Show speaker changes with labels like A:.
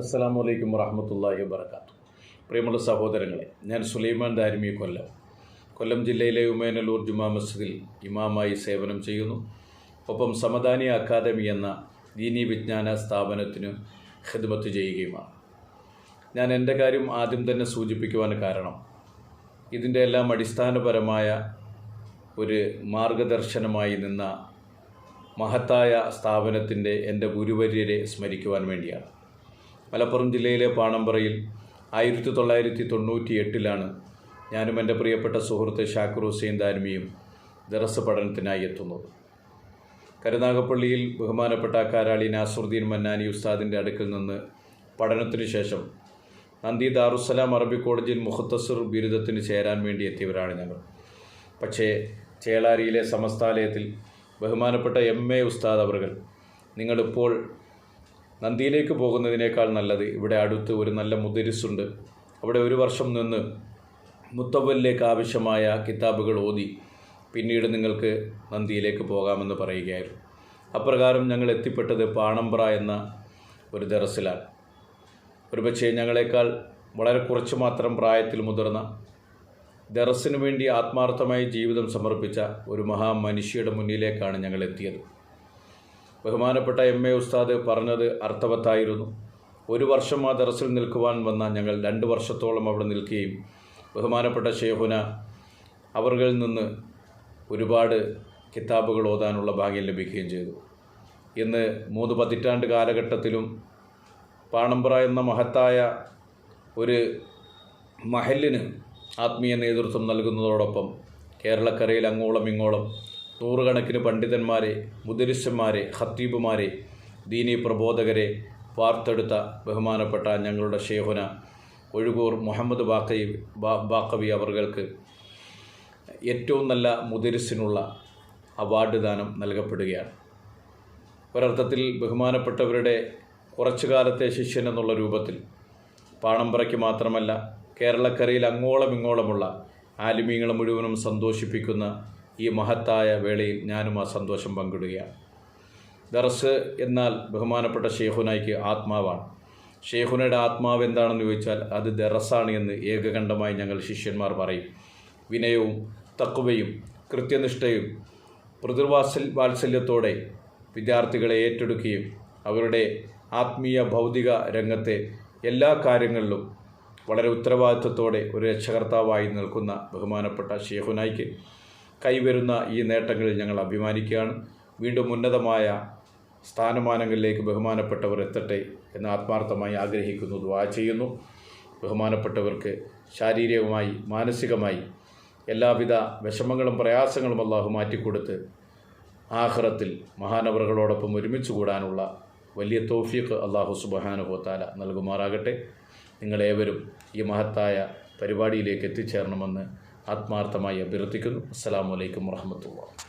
A: അസ്സലാമു അലൈക്കും വറഹമത്തല്ലാഹി വബർക്കാത്തു പ്രിയമുള്ള സഹോദരങ്ങളെ ഞാൻ സുലൈമാൻ ദാരിമി കൊല്ലം. കൊല്ലം ജില്ലയിലെ ഉമേനല്ലൂർ ജുമാ മസ്ജിദിൽ ഇമാമായി സേവനം ചെയ്യുന്നു. ഒപ്പം സമദാനി അക്കാദമി എന്ന ദീനി വിജ്ഞാന സ്ഥാപനത്തിന് ഹിദ്മത്ത് ചെയ്യുകയുമാണ്. ഞാൻ എന്റെ കാര്യം ആദ്യം തന്നെ സൂചിപ്പിക്കുവാൻ കാരണം ഇതിന്റെ എല്ലാം അടിസ്ഥാനപരമായ ഒരു മാർഗദർശനമായി നിന്ന മഹത്തായ സ്ഥാപനത്തിന്റെ എന്റെ ഗുരുവര്യരെ സ്മരിക്കുവാൻ വേണ്ടിയാണ്. മലപ്പുറം ജില്ലയിലെ പാണമ്പറയിൽ ആയിരത്തി തൊള്ളായിരത്തി തൊണ്ണൂറ്റി എട്ടിലാണ് ഞാനും എന്റെ പ്രിയപ്പെട്ട സുഹൃത്ത് ഷാക്കൂർ ഹുസൈൻ ദാരിമിയും ദറസ് പഠനത്തിനായി എത്തുന്നത്. കരുനാഗപ്പള്ളിയിൽ ബഹുമാനപ്പെട്ട കാരാളി നാസറുദ്ദീൻ മന്നാനി ഉസ്താദിന്റെ അടുക്കൽ നിന്ന് പഠനത്തിനു ശേഷം നന്ദി ദാറുസലാം അറബി കോളേജിൽ മുഹത്തസർ ബിരുദത്തിന് ചേരാൻ വേണ്ടി എത്തിയവരാണ് ഞങ്ങൾ. പക്ഷേ ചേളാരിയിലെ സമസ്താലയത്തിൽ ബഹുമാനപ്പെട്ട എം എ ഉസ്താദ് അവർ നിങ്ങളിപ്പോൾ നന്ദിയിലേക്ക് പോകുന്നതിനേക്കാൾ നല്ലത് ഇവിടെ അടുത്ത് ഒരു നല്ല മുദരിസുണ്ട് അവിടെ ഒരു വർഷം നിന്ന് മുത്തവലിലേക്ക് ആവശ്യമായ കിതാബുകൾ ഓതി പിന്നീട് നിങ്ങൾക്ക് നന്ദിയിലേക്ക് പോകാമെന്ന് പറയുകയായിരുന്നു. അപ്രകാരം ഞങ്ങൾ എത്തിപ്പെട്ടത് പാണമ്പ്ര എന്ന ഒരു ദറസിലാണ്. ഒരുപക്ഷെ ഞങ്ങളെക്കാൾ വളരെ കുറച്ച് മാത്രം പ്രായത്തിൽ മുതിർന്ന ദറസിനു വേണ്ടി ആത്മാർത്ഥമായി ജീവിതം സമർപ്പിച്ച ഒരു മഹാമനുഷ്യയുടെ മുന്നിലേക്കാണ് ഞങ്ങൾ എത്തിയത്. ബഹുമാനപ്പെട്ട എം എ ഉസ്താദ് പറഞ്ഞത് അർത്ഥവത്തായിരുന്നു. ഒരു വർഷം ആ ദറസിൽ നിൽക്കുവാൻ വന്ന ഞങ്ങൾ രണ്ട് വർഷത്തോളം അവിടെ നിൽക്കുകയും ബഹുമാനപ്പെട്ട ഷേഹുന അവർകളിൽ നിന്ന് ഒരുപാട് കിതാബുകൾ ഓതാനുള്ള ഭാഗ്യം ലഭിക്കുകയും ചെയ്തു. ഇന്ന് മൂന്ന് പതിറ്റാണ്ട് കാലഘട്ടത്തിലും പാണമ്പ്ര എന്ന മഹത്തായ ഒരു മഹലിന് ആത്മീയ നേതൃത്വം നൽകുന്നതോടൊപ്പം കേരളക്കരയിൽ അങ്ങോളം ഇങ്ങോളം നൂറുകണക്കിന് പണ്ഡിതന്മാരെ മുദരിസന്മാരെ ഹത്തീബുമാരെ ദീനി പ്രബോധകരെ വാർത്തെടുത്ത ബഹുമാനപ്പെട്ട ഞങ്ങളുടെ ഷേഹുന ഒഴുകൂർ മുഹമ്മദ് ബാക്കയി ബാക്കവി അവർക്ക് ഏറ്റവും നല്ല മുദരിസിനുള്ള അവാർഡ് ദാനം നൽകപ്പെടുകയാണ്. ഒരർത്ഥത്തിൽ ബഹുമാനപ്പെട്ടവരുടെ കുറച്ചു കാലത്തെ ശിഷ്യൻ എന്നുള്ള രൂപത്തിൽ പാണമ്പറയ്ക്ക് മാത്രമല്ല കേരളക്കരയിൽ അങ്ങോളം ഇങ്ങോളമുള്ള ആലിമീങ്ങളെ മുഴുവനും സന്തോഷിപ്പിക്കുന്ന ഈ മഹത്തായ വേളയിൽ ഞാനും ആ സന്തോഷം പങ്കിടുകയാണ്. ദർസ് എന്നാൽ ബഹുമാനപ്പെട്ട ഷെയ്ഖുനായ്ക്ക് ആത്മാവാണ്. ഷെയ്ഖുനയുടെ ആത്മാവ് എന്താണെന്ന് ചോദിച്ചാൽ അത് ദറസാണ് എന്ന് ഏകകണ്ഠമായി ഞങ്ങൾ ശിഷ്യന്മാർ പറയും. വിനയവും തക്കുവയും കൃത്യനിഷ്ഠയും പ്രതിർവാസൽ വാത്സല്യത്തോടെ വിദ്യാർത്ഥികളെ ഏറ്റെടുക്കുകയും അവരുടെ ആത്മീയ ഭൗതിക രംഗത്തെ എല്ലാ കാര്യങ്ങളിലും വളരെ ഉത്തരവാദിത്വത്തോടെ ഒരു രക്ഷകർത്താവായി നിൽക്കുന്ന ബഹുമാനപ്പെട്ട ഷെയ്ഖുനായ്ക്ക് കൈവരുന്ന ഈ നേട്ടങ്ങളിൽ ഞങ്ങൾ അഭിമാനിക്കുകയാണ്. വീണ്ടും ഉന്നതമായ സ്ഥാനമാനങ്ങളിലേക്ക് ബഹുമാനപ്പെട്ടവർ എത്തട്ടെ എന്ന് ആത്മാർത്ഥമായി ആഗ്രഹിക്കുന്നു ദ്വാ ചെയ്യുന്നു. ബഹുമാനപ്പെട്ടവർക്ക് ശാരീരികമായി മാനസികമായി എല്ലാവിധ വിഷമങ്ങളും പ്രയാസങ്ങളും അള്ളാഹു മാറ്റിക്കൊടുത്ത് ആഹ്റത്തിൽ മഹാനവറുകളോടൊപ്പം ഒരുമിച്ച് കൂടാനുള്ള വലിയ തോഫിയക്ക് അള്ളാഹു സുബഹാനുഭവത്താല നൽകുമാറാകട്ടെ. നിങ്ങളേവരും ഈ മഹത്തായ പരിപാടിയിലേക്ക് എത്തിച്ചേരണമെന്ന് ആത്മാർത്ഥമായി അഭ്യർത്ഥിക്കുന്നു. അസ്സാം വലൈക്കും വർഹമത്തുള്ള